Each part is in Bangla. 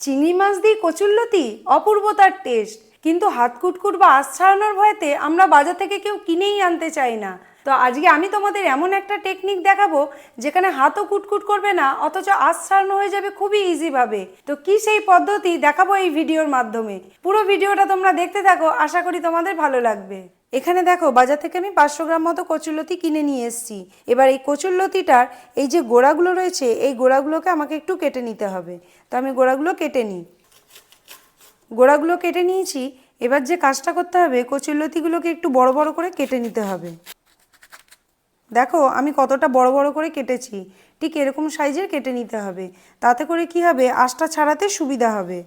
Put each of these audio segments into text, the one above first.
চিংড়ি মাছ দিয়ে কচুল্লতি অপূর্ব তার টেস্ট কিন্তু হাত কুটকুট বা আশ ছাড়ানোর ভয়তে আমরা বাজার থেকে কেউ কিনেই আনতে চাই না। তো আজকে আমি তোমাদের এমন একটা টেকনিক দেখাবো, যেখানে হাতও কুটকুট করবে না, অথচ আশ ছাড়ানো হয়ে যাবে খুবই ইজিভাবে তো কি সেই পদ্ধতি দেখাবো এই ভিডিওর মাধ্যমে? পুরো ভিডিওটা তোমরা দেখতে থাকো, আশা করি তোমাদের ভালো লাগবে। এখানে দেখো, বাজার থেকে আমি পাঁচশো গ্রাম মতো কচুরলতি কিনে নিয়ে এসেছি। এবার এই কচুরলতিটার এই যে গোড়াগুলো রয়েছে, এই গোড়াগুলোকে আমাকে একটু কেটে নিতে হবে। তো আমি গোড়াগুলো কেটে নিই। গোড়াগুলো কেটে নিয়েছি, এবার যে কাজটা করতে হবে কচুরলতিগুলোকে একটু বড় বড় করে কেটে নিতে হবে। দেখো, আমি কতটা বড় বড় করে কেটেছি, ঠিক এরকম সাইজের কেটে নিতে হবে। তাতে করে কি হবে, আঁশটা ছাড়াতে সুবিধা হবে।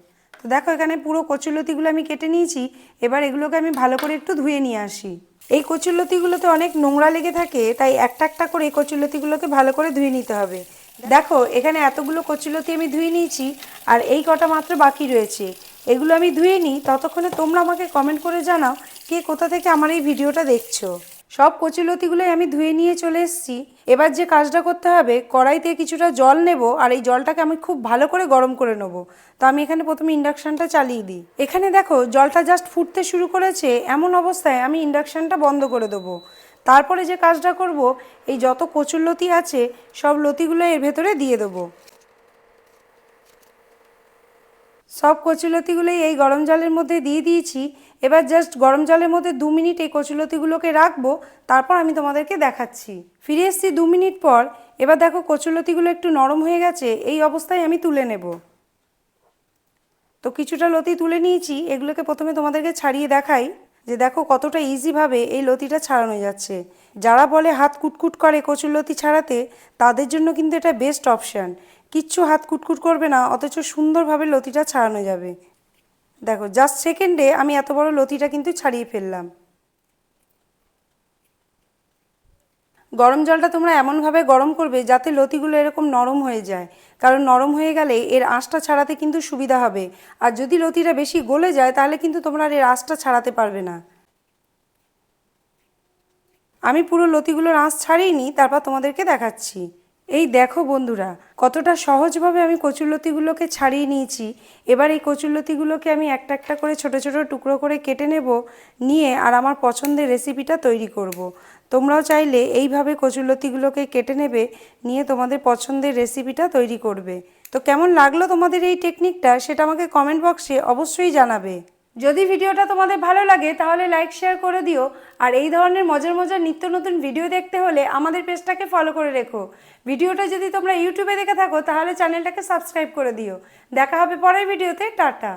তো দেখো, এখানে পুরো কচুরলতিগুলো আমি কেটে নিয়েছি। এবার এগুলোকে আমি ভালো করে একটু ধুয়ে নিয়ে আসি। এই কচুরলতিগুলোতে অনেক নোংরা লেগে থাকে, তাই একটা একটা করে এই কচুরলতিগুলোকে ভালো করে ধুয়ে নিতে হবে। দেখো, এখানে এতগুলো কচুরলতি আমি ধুয়ে নিয়েছি, আর এই কটা মাত্র বাকি রয়েছে। এগুলো আমি ধুয়ে নিই, ততক্ষণে তোমরা আমাকে কমেন্ট করে জানাও, কে কোথা থেকে আমার এই ভিডিওটা দেখছ। সব কচুলতিগুলোই আমি ধুয়ে নিয়ে চলে এসেছি। এবার যে কাজটা করতে হবে, কড়াইতে কিছুটা জল নেব আর এই জলটাকে আমি খুব ভালো করে গরম করে নেব। তো আমি এখানে প্রথমে ইন্ডাকশানটা চালিয়ে দিই। এখানে দেখো, জলটা জাস্ট ফুটতে শুরু করেছে, এমন অবস্থায় আমি ইন্ডাকশানটা বন্ধ করে দেবো। তারপরে যে কাজটা করব, এই যত কচুর লতি আছে, সব লতিগুলো এর ভেতরে দিয়ে দেবো। সব কচুলতিগুলোই এই গরম জলের মধ্যে দিয়ে দিয়েছি। এবার জাস্ট গরম জলের মধ্যে দু মিনিট এই কচুলতিগুলোকে রাখব, তারপর আমি তোমাদেরকে দেখাচ্ছি। ফিরে এসেছি দু মিনিট পর, এবার দেখো কচুলতিগুলো একটু নরম হয়ে গেছে, এই অবস্থায় আমি তুলে নেব। তো কিছুটা লতি তুলে নিয়েছি, এগুলোকে প্রথমে তোমাদেরকে ছাড়িয়ে দেখাই, যে দেখো কতটা ইজিভাবে এই লতিটা ছাড়ানো যাচ্ছে। যারা বলে হাত কুটকুট করে কচুরলতি ছাড়াতে, তাদের জন্য কিন্তু এটা বেস্ট অপশান কিচ্ছু হাত কুটকুট করবে না, অথচ সুন্দরভাবে লতিটা ছাড়ানো যাবে। দেখো জাস্ট সেকেন্ডে আমি এত বড় লতিটা কিন্তু ছাড়িয়ে ফেললাম। গরম জলটা তোমরা এমনভাবে গরম করবে যাতে লতিগুলো এরকম নরম হয়ে যায়। কারণ নরম হয়ে গেলে এর আঁশটা ছাড়াতে কিন্তু সুবিধা হবে। আর যদি লতিটা বেশি গলে যায়, তাহলে কিন্তু তোমরা এর আঁশটা ছাড়াতে পারবে না। আমি পুরো লতিগুলোর আঁশ ছাড়িয়ে নিই, তারপর তোমাদেরকে দেখাচ্ছি। এই দেখো বন্ধুরা, কতটা সহজভাবে আমি কচুরলতিগুলোকে ছাড়িয়ে নিয়েছি। এবার এই কচুরলতিগুলোকে আমি একটা একটা করে ছোট ছোট টুকরো করে কেটে নেব, নিয়ে আর আমার পছন্দের রেসিপিটা তৈরি করব। তোমরাও চাইলে এইভাবে কচুরলতিগুলোকে কেটে নেবে, নিয়ে তোমাদের পছন্দের রেসিপিটা তৈরি করবে। তো কেমন লাগল তোমাদের এই টেকনিকটা, সেটা আমাকে কমেন্ট বক্সে অবশ্যই জানাবে। যদি ভিডিওটা তোমাদের ভালো লাগে, তাহলে লাইক শেয়ার করে দিও। আর এই ধরনের মজার মজার নিত্য নতুন ভিডিও দেখতে হলে আমাদের পেজটাকে ফলো করে রেখো। ভিডিওটা যদি তোমরা ইউটিউবে দেখে থাকো, তাহলে চ্যানেলটাকে সাবস্ক্রাইব করে দিও। দেখা হবে পরের ভিডিওতে টাটা।